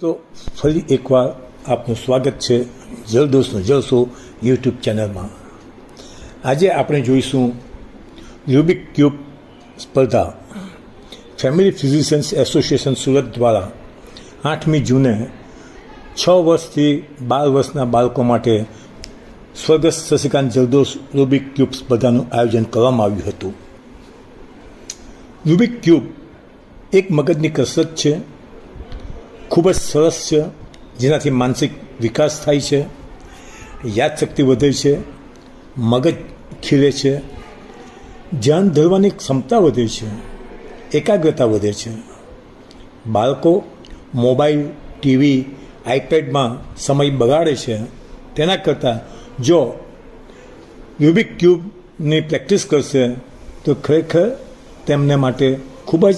તો ફરી એકવાર આપનું સ્વાગત છે જલદોસ્તનો જલસો યુટ્યુબ ચેનલમાં. આજે આપણે જોઈશું રૂબિક ક્યુબ સ્પર્ધા. ફેમિલી ફિઝિશિયન્સ એસોસિએશન સુરત દ્વારા આઠમી જૂને છ વર્ષથી બાર વર્ષના બાળકો માટે સ્વર્ગસ્થ શશિકાંત જલદોસ રૂબિક ક્યુબ સ્પર્ધાનું આયોજન કરવામાં આવ્યું હતું. રૂબિક ક્યુબ એક મગજની કસરત છે. ખૂબ જ સરસ છે, જેનાથી માનસિક વિકાસ થાય છે યાદશક્તિ વધે છે, મગજ ખીલે છે, ધ્યાન ધરવાની ક્ષમતા વધે છે, એકાગ્રતા વધે છે. બાળકો મોબાઈલ, ટીવી, આઈપેડમાં સમય બગાડે છે. તેના કરતાં જો રૂબિક ક્યુબની પ્રેક્ટિસ કરશે, તો ખરેખર તેમને માટે ખૂબ જ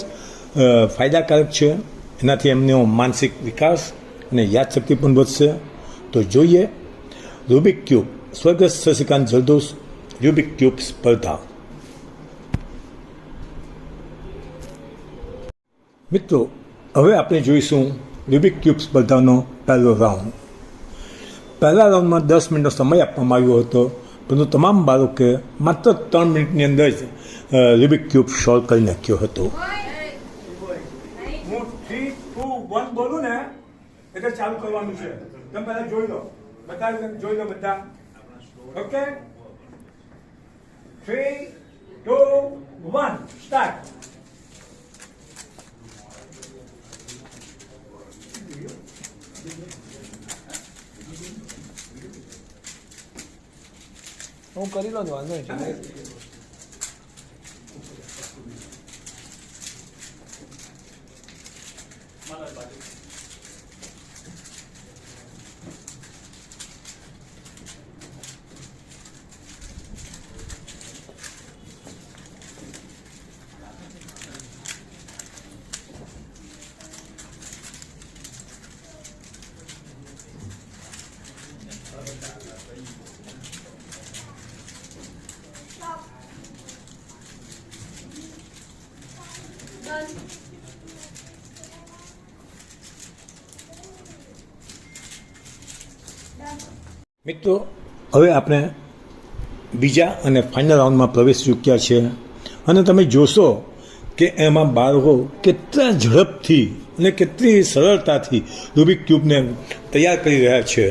ફાયદાકારક છે. એનાથી એમનો માનસિક વિકાસ અને યાદશક્તિ પણ વધશે. તો જોઈએ રૂબિક ક્યુબ સ્વર્ગસ્થ શશિકાંત જરદોસ રૂબિક ક્યુબ સ્પર્ધા. મિત્રો, હવે આપણે જોઈશું રૂબિક ક્યુબ સ્પર્ધાનો પહેલો રાઉન્ડ પહેલા રાઉન્ડમાં દસ મિનિટનો સમય આપવામાં આવ્યો હતો, પરંતુ તમામ બાળકે માત્ર ત્રણ મિનિટની અંદર જ રૂબિક ક્યુબ સોલ્વ કરી નાખ્યો હતો. થ્રી ટુ વન બોલું ને, એટલે ચાલુ કરવાનું છે. તમે પહેલા જોઈ લો. બધા જોઈ લો બધા. Okay three two one start હું કરી લઉં વાંધો નહીં. મિત્રો, હવે આપણે બીજા અને ફાઇનલ રાઉન્ડમાં પ્રવેશ ચૂક્યા છે. અને તમે જોશો કે એમાં બાળકો કેટલા ઝડપથી અને કેટલી સરળતાથી રૂબિક ક્યુબને તૈયાર કરી રહ્યા છે.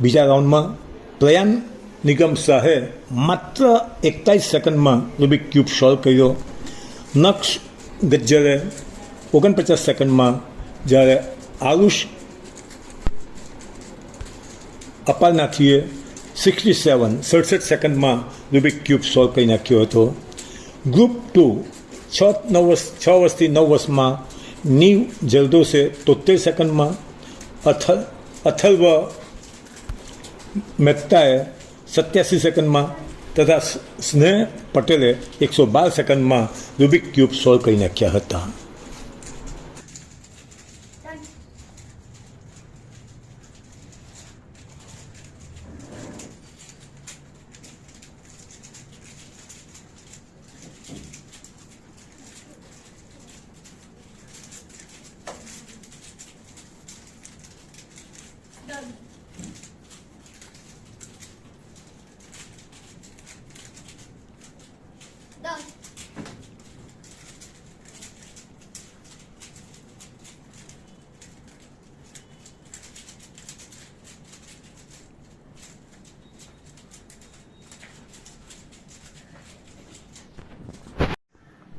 બીજા રાઉન્ડમાં પ્રયાન નિગમ શાહે માત્ર એકતાલીસ સેકન્ડમાં રૂબિક ક્યુબ સોલ્વ કર્યો. નક્ષ ગજ્જરે ઓગણપચાસ સેકન્ડમાં જ્યારે આરુષ અપાલનાથીએ સિક્સટી સેવન સડસઠ સેકન્ડમાં રૂબિક ક્યુબ સોલ્વ કરી નાખ્યો હતો ગ્રુપ ટુ છ નવ વર્ષ છ વર્ષથી નવ વર્ષમાં નીવ જલદોસે તોતેર સેકન્ડમાં અથલ અથર્વ મહેતાએ સત્યાસી સેકન્ડમાં તથા સ્નેહ પટેલે એકસો બાર સેકન્ડમાં રૂબિક ક્યુબ સોલ્વ કરી નાખ્યા હતા Done.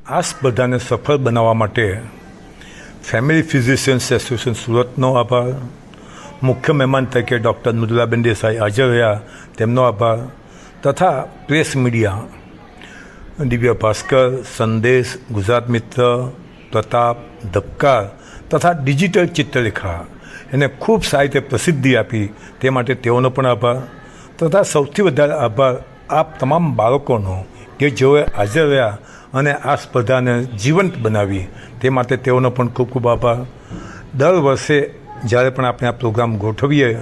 આ સ્પર્ધાને સફળ બનાવવા માટે ફેમિલી ફિઝિશિયન્સ એસોસિએશન સુરતનો આભાર મુખ્ય મહેમાન તરીકે ડૉક્ટર મૃદુલાબેન દેસાઈ હાજર રહ્યા તેમનો આભાર તથા પ્રેસ મીડિયા દિવ્ય ભાસ્કર, સંદેશ, ગુજરાત મિત્ર, પ્રતાપ, ધબકાર તથા ડિજિટલ ચિત્રલેખા. એને ખૂબ સારી રીતે પ્રસિદ્ધિ આપી. તે માટે તેઓનો પણ આભાર. તથા સૌથી વધારે આભાર આપ તમામ બાળકોનો કે જેઓએ હાજર રહ્યા અને આ સ્પર્ધાને જીવંત બનાવી. તે માટે તેઓનો પણ ખૂબ ખૂબ આભાર. દર વર્ષે જ્યારે પણ આપણે આ પ્રોગ્રામ ગોઠવીએ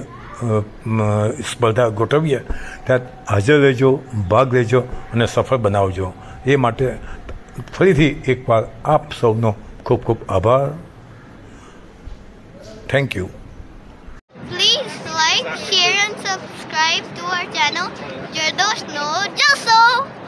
સ્પર્ધા ગોઠવીએ, ત્યારે હાજર રહેજો, ભાગ લેજો અને સફળ બનાવજો. એ માટે ફરીથી એકવાર આપ સૌનો ખૂબ ખૂબ આભાર. Thank you please like share and subscribe to our channel No Joke.